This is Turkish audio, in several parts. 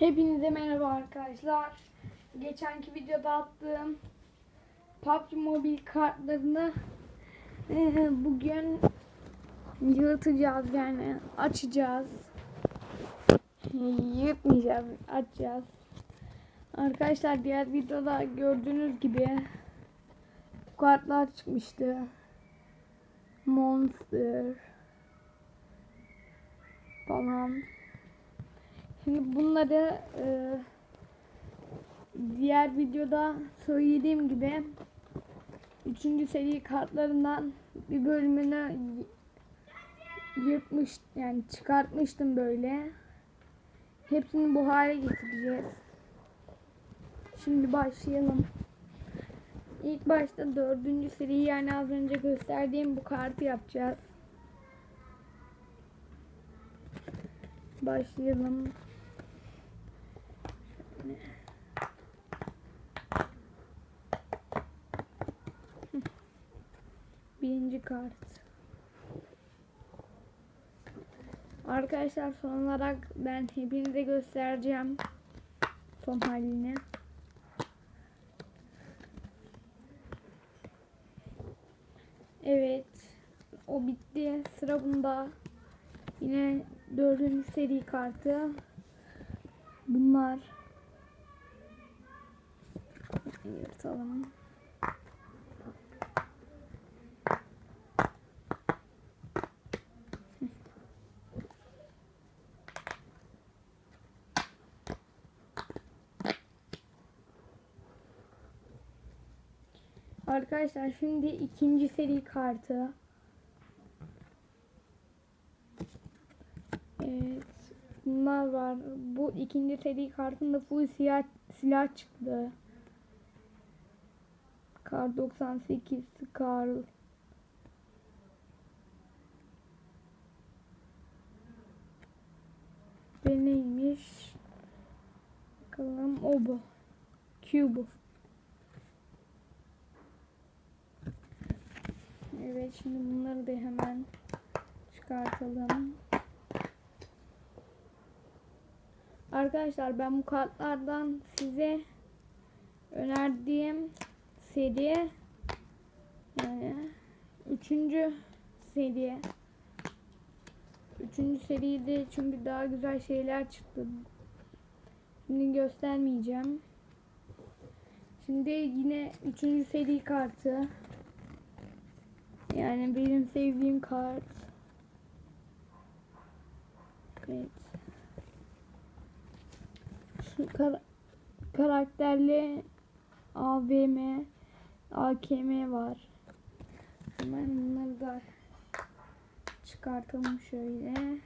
Hepinize merhaba arkadaşlar. Geçenki videoda attığım PUBG Mobile kartlarını bugün yırtacağız yani açacağız. Yırtmayacağız, açacağız. Arkadaşlar diğer videoda gördüğünüz gibi bu kartlar çıkmıştı. Monster falan. Şimdi bunları e, diğer videoda söylediğim gibi 3. seri kartlarından bir bölümünü yırtmış yani çıkartmıştım böyle. Hepsini bu hale getireceğiz. Şimdi başlayalım. İlk başta dördüncü seri yani az önce gösterdiğim bu kartı yapacağız. Başlayalım. Birinci kart. Arkadaşlar son olarak ben hepinize göstereceğim son halini. Evet. O bitti. Sıra bunda. Yine dördüncü seri kartı. Bunlar. Yırtalım. Arkadaşlar şimdi ikinci seri kartı. Evet. Bunlar var. Bu ikinci seri kartında full siyah silah çıktı. Kar 98 Karl. Ve neymiş? Bakalım o bu. Bu. Evet şimdi bunları da hemen çıkartalım. Arkadaşlar ben bu kartlardan size önerdiğim seri yani üçüncü seri üçüncü seride çünkü daha güzel şeyler çıktı. Şimdi göstermeyeceğim. Şimdi yine üçüncü seri kartı. Yani benim sevdiğim kart. Evet. Şu kar karakterli AVM, AKM var. Hemen bunları da çıkartalım şöyle.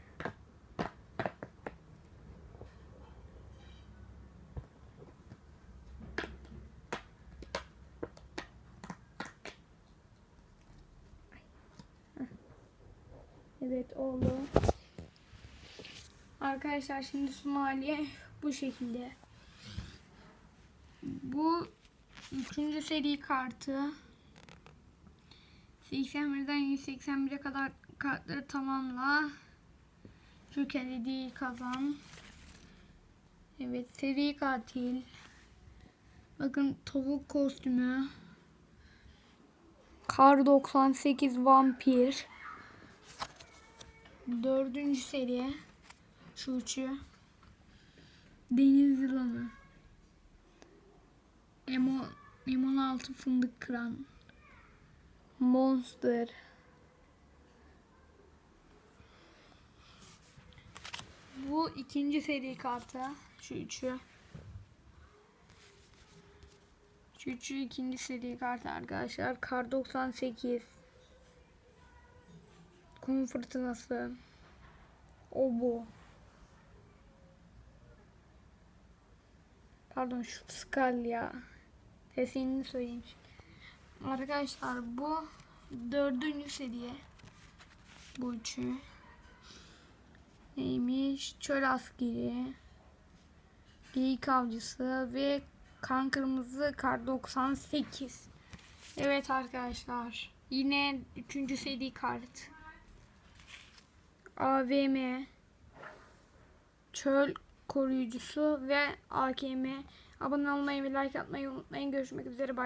Evet oldu. Arkadaşlar şimdi Somali bu şekilde. Bu üçüncü seri kartı. 81'den 181'e kadar kartları tamamla. Rükelediği kazan. Evet seri katil. Bakın tavuk kostümü. Kar 98 vampir. Dördüncü seri. Şu üçü. Deniz yılanı. M10 M16 fındık kıran. Monster. Bu ikinci seri kartı. Şu üçü. Şu üçü ikinci seri kartı arkadaşlar. Kar 98. Kum fırtınası. O bu. Pardon şu Skalya. Sesini söyleyeyim. Arkadaşlar bu dördüncü seviye. Bu üçü. Neymiş? Çöl askeri. Geyik avcısı ve kan kırmızı kar 98. Evet arkadaşlar. Yine üçüncü seri kart. AVM. Çöl koruyucusu ve AKM. Abone olmayı ve like atmayı unutmayın. Görüşmek üzere. Bay